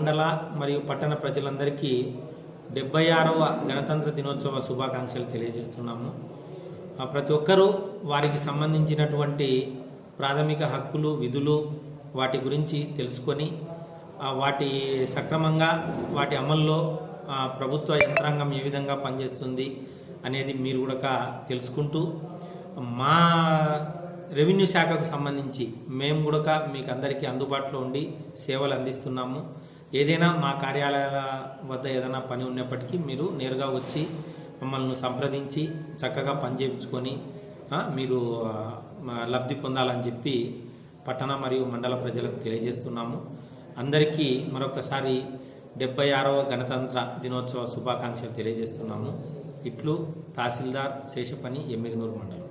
మండల మరియు పట్టణ ప్రజలందరికీ డెబ్బై ఆరవ గణతంత్ర దినోత్సవ శుభాకాంక్షలు తెలియజేస్తున్నాము. ప్రతి ఒక్కరూ వారికి సంబంధించినటువంటి ప్రాథమిక హక్కులు విధులు వాటి గురించి తెలుసుకొని వాటి సక్రమంగా వాటి అమల్లో ప్రభుత్వ యంత్రాంగం ఏ విధంగా పనిచేస్తుంది అనేది మీరు కూడా తెలుసుకుంటూ మా రెవెన్యూ శాఖకు సంబంధించి మేము కూడా మీకు అందరికీ అందుబాటులో ఉండి సేవలు అందిస్తున్నాము. ఏదైనా మా కార్యాలయాల వద్ద ఏదైనా పని ఉన్నప్పటికీ మీరు నేరుగా వచ్చి మమ్మల్ని సంప్రదించి చక్కగా పని చేయించుకొని మీరు లబ్ధి పొందాలని చెప్పి పట్టణ మరియు మండల ప్రజలకు తెలియజేస్తున్నాము. అందరికీ మరొకసారి డెబ్బై ఆరవ గణతంత్ర దినోత్సవ శుభాకాంక్షలు తెలియజేస్తున్నాము. ఇట్లు తహసీల్దార్ శేషపని ఎమ్మిగనూరు మండలం.